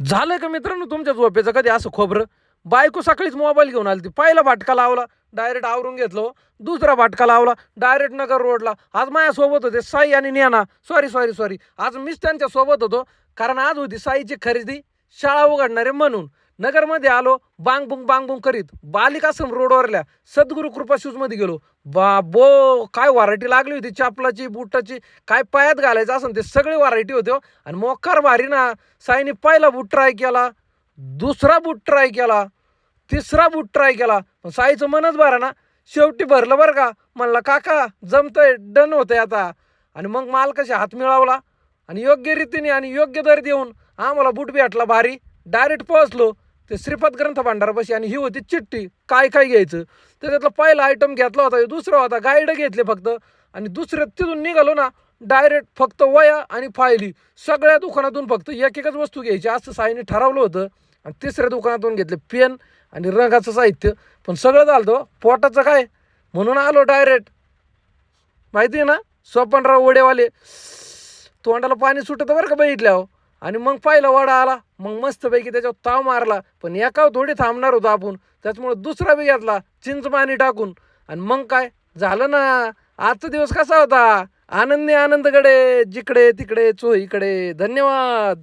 झालं का मित्रांनो तुमच्या झोपेचं? कधी असं खोबरं? बायको सकाळीच मोबाईल घेऊन आली ती पहिला भाटका लावला डायरेक्ट आवरून घेतलो हो. दुसरा भाटका लावला डायरेक्ट नगर रोडला आज माझ्यासोबत होते साई आणि नेना. सॉरी सॉरी सॉरी आज मीच त्यांच्यासोबत होतो. कारण आज होती साईची खरेदी शाळा उघडणारे म्हणून. नगरमध्ये आलो बांग बुंग बांग बुंग करीत. बालिकाश्रम रोडवरल्या सद्गुरू कृपा शूजमध्ये गेलो. बाबो काय व्हरायटी लागली होती? चपलाची बुटाची काय पायात घालायचं असं ते सगळे व्हरायटी होते हो. आणि मोकार भारी ना साईने पहिला बूट ट्राय केला दुसरा बूट ट्राय केला तिसरा बूट ट्राय केला. पण साईचं मनच भरा ना. शेवटी भरलं बरं का. म्हणलं काका जमतंय डन होतंय आता. आणि मग मालकाशी हात मिळवला. आणि योग्य रीतीने आणि योग्य दर देऊन आम्हाला बूट भेटला भारी. डायरेक्ट पोहोचलो. ते श्रीपाद ग्रंथ भांडारपाशी आणि ही होती चिठ्ठी. काय काय घ्यायचं? तर त्यातला पहिला आयटम घेतला होता दुसरा होता गाईड घेतले फक्त. आणि दुसरे तिथून निघालो ना डायरेक्ट फक्त वया आणि फायली सगळ्या दुकानातून फक्त एक एकच वस्तू घ्यायची असं साईने ठरवलं होतं. आणि तिसऱ्या दुकानातून घेतले पेन आणि रंगाचं साहित्य. पण सगळं झालं हो. पोटाचं काय? म्हणून आलो डायरेक्ट माहिती आहे ना? स्वपनराव वडेवाले तोंडाला पाणी सुटतं बरं का बघितल्यावर? आणि मग पहिला वडा आला मग मस्तपैकी त्याच्यावर ताव मारला पण एकावर थोडी थांबणार होतो आपण. त्याच्यामुळे दुसरा बी घेतला चिंच पाणी टाकून. आणि मग काय? झालं ना आजचा दिवस कसा होता? आनंदी आनंदकडे जिकडे तिकडे चोहीकडे. धन्यवाद.